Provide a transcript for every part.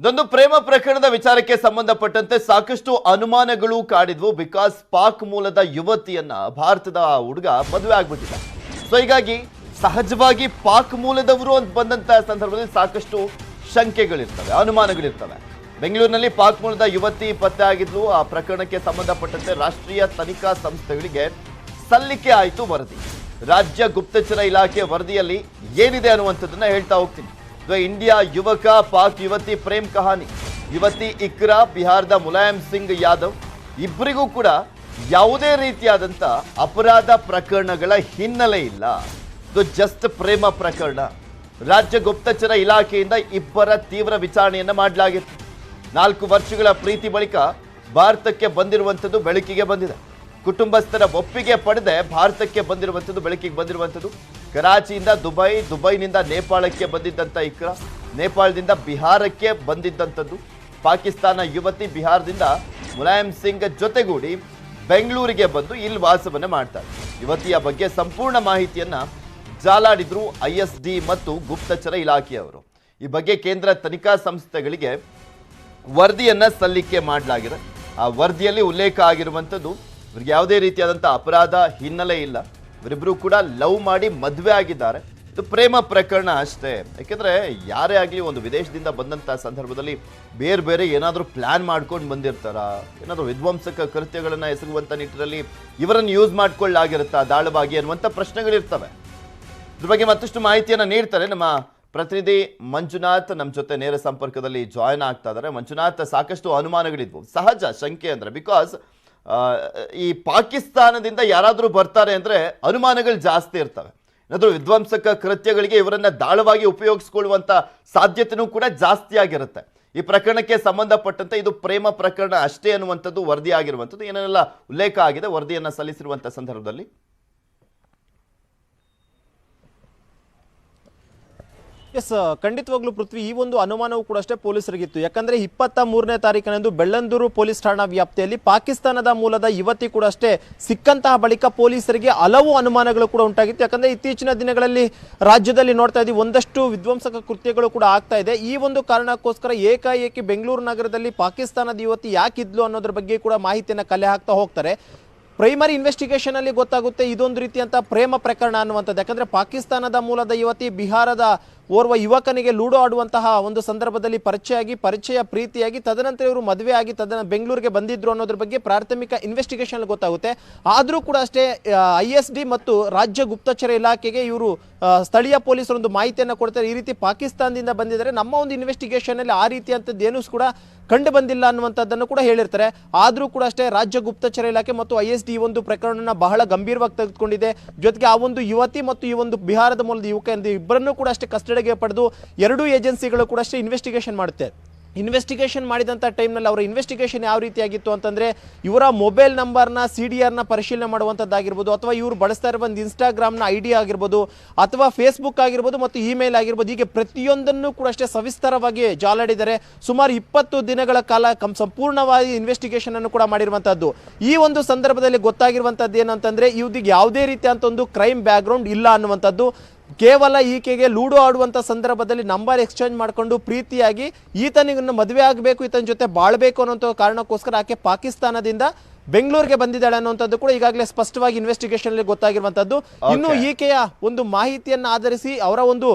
ಇದೊಂದು ಪ್ರೇಮ ಪ್ರಕರಣದ ವಿಚಾರಕ್ಕೆ ಸಂಬಂಧಪಟ್ಟಂತೆ ಸಾಕಷ್ಟು ಅನುಮಾನಗಳು ಕಾಡಿದ್ವು. ಬಿಕಾಸ್ ಪಾಕ್ ಮೂಲದ ಯುವತಿಯನ್ನ ಭಾರತದ ಹುಡುಗ ಮದುವೆ ಆಗ್ಬಿಟ್ಟಿದ್ದ. ಸೊ ಹೀಗಾಗಿ ಸಹಜವಾಗಿ ಪಾಕ್ ಮೂಲದವರು ಅಂತ ಬಂದಂತ ಸಂದರ್ಭದಲ್ಲಿ ಸಾಕಷ್ಟು ಶಂಕೆಗಳಿರ್ತವೆ, ಅನುಮಾನಗಳಿರ್ತವೆ. ಬೆಂಗಳೂರಿನಲ್ಲಿ ಪಾಕ್ ಮೂಲದ ಯುವತಿ ಪತ್ತೆ ಆಗಿದ್ಲು. ಆ ಪ್ರಕರಣಕ್ಕೆ ಸಂಬಂಧಪಟ್ಟಂತೆ ರಾಷ್ಟ್ರೀಯ ತನಿಖಾ ಸಂಸ್ಥೆಗಳಿಗೆ ಸಲ್ಲಿಕೆ ಆಯಿತು ವರದಿ. ರಾಜ್ಯ ಗುಪ್ತಚರ ಇಲಾಖೆ ವರದಿಯಲ್ಲಿ ಏನಿದೆ ಅನ್ನುವಂಥದ್ದನ್ನ ಹೇಳ್ತಾ ಹೋಗ್ತೀನಿ. ಇದು ಇಂಡಿಯಾ ಯುವಕ ಪಾಕ್ ಯುವತಿ ಪ್ರೇಮ್ ಕಹಾನಿ ಯುವತಿ ಇಕ್ರಾ ಬಿಹಾರದ ಮುಲಾಯಂ ಸಿಂಗ್ ಯಾದವ್ ಇಬ್ಬರಿಗೂ ಕೂಡ ಯಾವುದೇ ರೀತಿಯಾದಂಥ ಅಪರಾಧ ಪ್ರಕರಣಗಳ ಹಿನ್ನೆಲೆ ಇಲ್ಲ. ಇದು ಜಸ್ಟ್ ಪ್ರೇಮ ಪ್ರಕರಣ. ರಾಜ್ಯ ಗುಪ್ತಚರ ಇಲಾಖೆಯಿಂದ ಇಬ್ಬರ ತೀವ್ರ ವಿಚಾರಣೆಯನ್ನು ಮಾಡಲಾಗಿತ್ತು. ನಾಲ್ಕು ವರ್ಷಗಳ ಪ್ರೀತಿ ಬಳಿಕ ಭಾರತಕ್ಕೆ ಬಂದಿರುವಂಥದ್ದು ಬೆಳಕಿಗೆ ಬಂದಿದೆ. ಕುಟುಂಬಸ್ಥರ ಒಪ್ಪಿಗೆ ಪಡೆದೆ ಭಾರತಕ್ಕೆ ಬಂದಿರುವಂಥದ್ದು ಬೆಳಕಿಗೆ ಬಂದಿರುವಂಥದ್ದು. ಕರಾಚಿಯಿಂದ ದುಬೈ, ದುಬೈನಿಂದ ನೇಪಾಳಕ್ಕೆ ಬಂದಿದ್ದಂಥ ಇಕ್ರ, ನೇಪಾಳದಿಂದ ಬಿಹಾರಕ್ಕೆ ಬಂದಿದ್ದಂಥದ್ದು. ಪಾಕಿಸ್ತಾನ ಯುವತಿ ಬಿಹಾರದಿಂದ ಮುಲಾಯಂ ಸಿಂಗ್ ಜೊತೆಗೂಡಿ ಬೆಂಗಳೂರಿಗೆ ಬಂದು ಇಲ್ಲಿ ವಾಸವನ್ನು ಮಾಡ್ತಾರೆ ಯುವತಿಯ ಬಗ್ಗೆ ಸಂಪೂರ್ಣ ಮಾಹಿತಿಯನ್ನ ಜಾಲಾಡಿದ್ರು ಐ ಎಸ್ ಡಿ ಮತ್ತು ಗುಪ್ತಚರ ಇಲಾಖೆಯವರು. ಈ ಬಗ್ಗೆ ಕೇಂದ್ರ ತನಿಖಾ ಸಂಸ್ಥೆಗಳಿಗೆ ವರದಿಯನ್ನ ಸಲ್ಲಿಕೆ ಮಾಡಲಾಗಿದೆ. ಆ ವರದಿಯಲ್ಲಿ ಉಲ್ಲೇಖ ಆಗಿರುವಂಥದ್ದು, ಇವ್ರಿಗೆ ಯಾವುದೇ ರೀತಿಯಾದಂಥ ಅಪರಾಧ ಹಿನ್ನೆಲೆ ಇಲ್ಲ. ಇವರಿಬ್ಬರು ಕೂಡ ಲವ್ ಮಾಡಿ ಮದುವೆ ಆಗಿದ್ದಾರೆ. ಇದು ಪ್ರೇಮ ಪ್ರಕರಣ ಅಷ್ಟೇ. ಯಾಕೆಂದ್ರೆ ಯಾರೇ ಆಗಲಿ ಒಂದು ವಿದೇಶದಿಂದ ಬಂದಂಥ ಸಂದರ್ಭದಲ್ಲಿ ಬೇರೆ ಬೇರೆ ಏನಾದರೂ ಪ್ಲಾನ್ ಮಾಡ್ಕೊಂಡು ಬಂದಿರ್ತಾರ? ಏನಾದರೂ ವಿಧ್ವಂಸಕ ಕೃತ್ಯಗಳನ್ನು ಎಸಗುವಂಥ ನಿಟ್ಟಿನಲ್ಲಿ ಇವರನ್ನು ಯೂಸ್ ಮಾಡ್ಕೊಳ್ಳಾಗಿರುತ್ತಾ? ದಾಳವಾಗಿ ಅನ್ನುವಂಥ ಪ್ರಶ್ನೆಗಳಿರ್ತವೆ. ಇದ್ರ ಬಗ್ಗೆ ಮತ್ತಷ್ಟು ಮಾಹಿತಿಯನ್ನು ನೀಡ್ತಾರೆ ನಮ್ಮ ಪ್ರತಿನಿಧಿ ಮಂಜುನಾಥ್. ನಮ್ಮ ಜೊತೆ ನೇರ ಸಂಪರ್ಕದಲ್ಲಿ ಜಾಯ್ನ್ ಆಗ್ತಾ ಇದ್ದಾರೆ. ಮಂಜುನಾಥ್, ಸಾಕಷ್ಟು ಅನುಮಾನಗಳಿದ್ವು. ಸಹಜ ಶಂಕೆ ಅಂದ್ರೆ ಬಿಕಾಸ್ ಈ ಪಾಕಿಸ್ತಾನದಿಂದ ಯಾರಾದರೂ ಬರ್ತಾರೆ ಅಂದರೆ ಅನುಮಾನಗಳು ಜಾಸ್ತಿ ಇರ್ತವೆ. ಏನಾದರೂ ವಿಧ್ವಂಸಕ ಕೃತ್ಯಗಳಿಗೆ ಇವರನ್ನು ದಾಳವಾಗಿ ಉಪಯೋಗಿಸ್ಕೊಳ್ಳುವಂಥ ಸಾಧ್ಯತೆನೂ ಕೂಡ ಜಾಸ್ತಿ ಆಗಿರುತ್ತೆ. ಈ ಪ್ರಕರಣಕ್ಕೆ ಸಂಬಂಧಪಟ್ಟಂತೆ ಇದು ಪ್ರೇಮ ಪ್ರಕರಣ ಅಷ್ಟೇ ಅನ್ನುವಂಥದ್ದು ವರದಿಯಾಗಿರುವಂಥದ್ದು. ಏನೆಲ್ಲ ಉಲ್ಲೇಖ ಆಗಿದೆ ವರದಿಯನ್ನು ಸಲ್ಲಿಸಿರುವಂಥ ಸಂದರ್ಭದಲ್ಲಿ? ಎಸ್ ಖಂಡಿತವಾಗ್ಲೂ ಪೃಥ್ವಿ, ಈ ಒಂದು ಅನುಮಾನವು ಕೂಡ ಅಷ್ಟೇ ಪೊಲೀಸರಿಗಿತ್ತು. ಯಾಕಂದ್ರೆ ಇಪ್ಪತ್ತ ಮೂರನೇ ತಾರೀಕಿನಂದು ಬೆಳ್ಳಂದೂರು ಪೊಲೀಸ್ ಠಾಣಾ ವ್ಯಾಪ್ತಿಯಲ್ಲಿ ಪಾಕಿಸ್ತಾನದ ಮೂಲದ ಯುವತಿ ಕೂಡ ಅಷ್ಟೇ ಸಿಕ್ಕಂತಹ ಬಳಿಕ ಪೊಲೀಸರಿಗೆ ಹಲವು ಅನುಮಾನಗಳು ಕೂಡ ಉಂಟಾಗಿತ್ತು. ಯಾಕಂದ್ರೆ ಇತ್ತೀಚಿನ ದಿನಗಳಲ್ಲಿ ರಾಜ್ಯದಲ್ಲಿ ನೋಡ್ತಾ ಇದ್ದೀವಿ, ಒಂದಷ್ಟು ವಿಧ್ವಂಸಕ ಕೃತ್ಯಗಳು ಕೂಡ ಆಗ್ತಾ ಇದೆ. ಈ ಒಂದು ಕಾರಣಕ್ಕೋಸ್ಕರ ಏಕಾಏಕಿ ಬೆಂಗಳೂರು ನಗರದಲ್ಲಿ ಪಾಕಿಸ್ತಾನದ ಯುವತಿ ಯಾಕಿದ್ಲು ಅನ್ನೋದ್ರ ಬಗ್ಗೆ ಕೂಡ ಮಾಹಿತಿಯನ್ನು ಕಲೆ ಹಾಕ್ತಾ ಹೋಗ್ತಾರೆ. ಪ್ರೈಮರಿ ಇನ್ವೆಸ್ಟಿಗೇಷನ್ ಅಲ್ಲಿ ಗೊತ್ತಾಗುತ್ತೆ, ಇದೊಂದು ರೀತಿಯಂತ ಪ್ರೇಮ ಪ್ರಕರಣ ಅನ್ನುವಂಥದ್ದು. ಯಾಕಂದ್ರೆ ಪಾಕಿಸ್ತಾನದ ಮೂಲದ ಯುವತಿ ಬಿಹಾರದ ಓರ್ವ ಯುವಕನಿಗೆ ಲೂಡೋ ಆಡುವಂತಹ ಒಂದು ಸಂದರ್ಭದಲ್ಲಿ ಪರಿಚಯ ಆಗಿ ಪರಿಚಯ ಪ್ರೀತಿಯಾಗಿ, ತದನಂತರ ಇವರು ಮದುವೆ ಆಗಿ ತದನ ಬೆಂಗಳೂರಿಗೆ ಬಂದಿದ್ರು ಅನ್ನೋದ್ರ ಬಗ್ಗೆ ಪ್ರಾಥಮಿಕ ಇನ್ವೆಸ್ಟಿಗೇಷನ್ ಗೊತ್ತಾಗುತ್ತೆ. ಆದರೂ ಕೂಡ ಅಷ್ಟೇ ಐ ಎಸ್ ಡಿ ಮತ್ತು ರಾಜ್ಯ ಗುಪ್ತಚರ ಇಲಾಖೆಗೆ ಇವರು ಸ್ಥಳೀಯ ಪೊಲೀಸರು ಒಂದು ಮಾಹಿತಿಯನ್ನು ಕೊಡ್ತಾರೆ. ಈ ರೀತಿ ಪಾಕಿಸ್ತಾನದಿಂದ ಬಂದಿದ್ದಾರೆ. ನಮ್ಮ ಒಂದು ಇನ್ವೆಸ್ಟಿಗೇಷನ್ ಅಲ್ಲಿ ಆ ರೀತಿಯಂಥದ್ದು ಏನೂ ಕೂಡ ಕಂಡು ಬಂದಿಲ್ಲ ಅನ್ನುವಂಥದ್ದನ್ನು ಕೂಡ ಹೇಳಿರ್ತಾರೆ. ಆದರೂ ಕೂಡ ಅಷ್ಟೇ ರಾಜ್ಯ ಗುಪ್ತಚರ ಇಲಾಖೆ ಮತ್ತು ಐ ಎಸ್ ಡಿ ಒಂದು ಪ್ರಕರಣನ ಬಹಳ ಗಂಭೀರವಾಗಿ ತೆಗೆದುಕೊಂಡಿದೆ. ಜೊತೆಗೆ ಆ ಒಂದು ಯುವತಿ ಮತ್ತು ಈ ಒಂದು ಬಿಹಾರದ ಮೂಲದ ಯುವಕ ಇಬ್ಬರನ್ನೂ ಕೂಡ ಅಷ್ಟೇ ಕಸ್ಟಡಿಗೆ ಪಡೆದು ಎರಡೂ ಏಜೆನ್ಸಿಗಳು ಕೂಡ ಅಷ್ಟೇ ಇನ್ವೆಸ್ಟಿಗೇಷನ್ ಮಾಡುತ್ತೆ. ಇನ್ವೆಸ್ಟಿಗೇಷನ್ ಮಾಡಿದಂಥ ಟೈಮ್ನಲ್ಲಿ ಅವರ ಇನ್ವೆಸ್ಟಿಗೇಷನ್ ಯಾವ ರೀತಿಯಾಗಿತ್ತು ಅಂತಂದರೆ ಇವರ ಮೊಬೈಲ್ ನಂಬರ್ನ ಸಿ ಡಿ ಆರ್ನ ಪರಿಶೀಲನೆ ಮಾಡುವಂಥದ್ದಾಗಿರ್ಬೋದು ಅಥವಾ ಇವರು ಬಳಸ್ತಾ ಇರುವಂಥ ಇನ್ಸ್ಟಾಗ್ರಾಮ್ನ ಐ ಡಿ ಆಗಿರ್ಬೋದು ಅಥವಾ ಫೇಸ್ಬುಕ್ ಆಗಿರ್ಬೋದು ಮತ್ತು ಇಮೇಲ್ ಆಗಿರ್ಬೋದು, ಹೀಗೆ ಪ್ರತಿಯೊಂದನ್ನು ಕೂಡ ಅಷ್ಟೇ ಸವಿಸ್ತಾರವಾಗಿ ಜಾಲಾಡಿದ್ದಾರೆ ಸುಮಾರು ಇಪ್ಪತ್ತು ದಿನಗಳ ಕಾಲ ಕಂ, ಸಂಪೂರ್ಣವಾಗಿ ಇನ್ವೆಸ್ಟಿಗೇಷನನ್ನು ಕೂಡ ಮಾಡಿರುವಂಥದ್ದು ಈ ಒಂದು ಸಂದರ್ಭದಲ್ಲಿ ಗೊತ್ತಾಗಿರುವಂಥದ್ದು ಏನಂತಂದರೆ ಇವ್ದಿಗೆ ಯಾವುದೇ ರೀತಿಯಂಥ ಒಂದು ಕ್ರೈಮ್ ಬ್ಯಾಕ್ಗ್ರೌಂಡ್ ಇಲ್ಲ ಅನ್ನುವಂಥದ್ದು. ಕೇವಲ ಈಕೆಗೆ ಲೂಡೋ ಆಡುವಂಥ ಸಂದರ್ಭದಲ್ಲಿ ನಂಬರ್ ಎಕ್ಸ್ಚೇಂಜ್ ಮಾಡಿಕೊಂಡು ಪ್ರೀತಿಯಾಗಿ ಈತನಿಗನ್ನು ಮದುವೆ ಆಗಬೇಕು ಈತನ ಜೊತೆ ಬಾಳಬೇಕು ಅನ್ನೋಂಥ ಕಾರಣಕ್ಕೋಸ್ಕರ ಆಕೆ ಪಾಕಿಸ್ತಾನದಿಂದ ಬೆಂಗಳೂರಿಗೆ ಬಂದಿದ್ದಾಳೆ ಅನ್ನುವಂಥದ್ದು ಕೂಡ ಈಗಾಗಲೇ ಸ್ಪಷ್ಟವಾಗಿ ಇನ್ವೆಸ್ಟಿಗೇಷನ್ ಅಲ್ಲಿ ಗೊತ್ತಾಗಿರುವಂಥದ್ದು. ಇನ್ನು ಈಕೆಯ ಒಂದು ಮಾಹಿತಿಯನ್ನು ಆಧರಿಸಿ ಅವರ ಒಂದು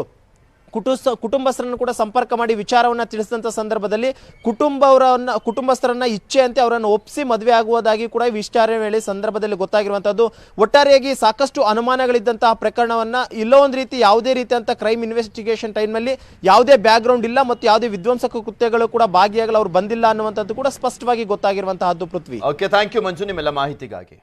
ಕುಟುಂಬ ಕುಟುಂಬಸ್ಥರನ್ನು ಕೂಡ ಸಂಪರ್ಕ ಮಾಡಿ ವಿಚಾರವನ್ನು ತಿಳಿಸಿದಂಥ ಸಂದರ್ಭದಲ್ಲಿ ಕುಟುಂಬವರನ್ನ, ಕುಟುಂಬಸ್ಥರನ್ನ ಇಚ್ಛೆಯಂತೆ ಅವರನ್ನು ಒಪ್ಪಿಸಿ ಮದುವೆ ಆಗುವುದಾಗಿ ಕೂಡ ವಿಚಾರಣೆ ವೇಳೆ ಸಂದರ್ಭದಲ್ಲಿ ಗೊತ್ತಾಗಿರುವಂಥದ್ದು ಒಟ್ಟಾರೆಯಾಗಿ ಸಾಕಷ್ಟು ಅನುಮಾನಗಳಿದ್ದಂತಹ ಪ್ರಕರಣವನ್ನ ಇಲ್ಲೋ ಒಂದು ರೀತಿ ಯಾವುದೇ ರೀತಿಯಂಥ ಕ್ರೈಮ್ ಇನ್ವೆಸ್ಟಿಗೇಷನ್ ಟೈಮ್ನಲ್ಲಿ ಯಾವುದೇ ಬ್ಯಾಕ್ಗ್ರೌಂಡ್ ಇಲ್ಲ ಮತ್ತು ಯಾವುದೇ ವಿಧ್ವಂಸಕ ಕೃತ್ಯಗಳು ಕೂಡ ಭಾಗಿಯಾಗಲು ಅವರು ಬಂದಿಲ್ಲ ಅನ್ನುವಂಥದ್ದು ಕೂಡ ಸ್ಪಷ್ಟವಾಗಿ ಗೊತ್ತಾಗಿರುವಂತಹದ್ದು Prithvi. Okay thank you Manju, ನಿಮ್ಮೆಲ್ಲ ಮಾಹಿತಿಗಾಗಿ.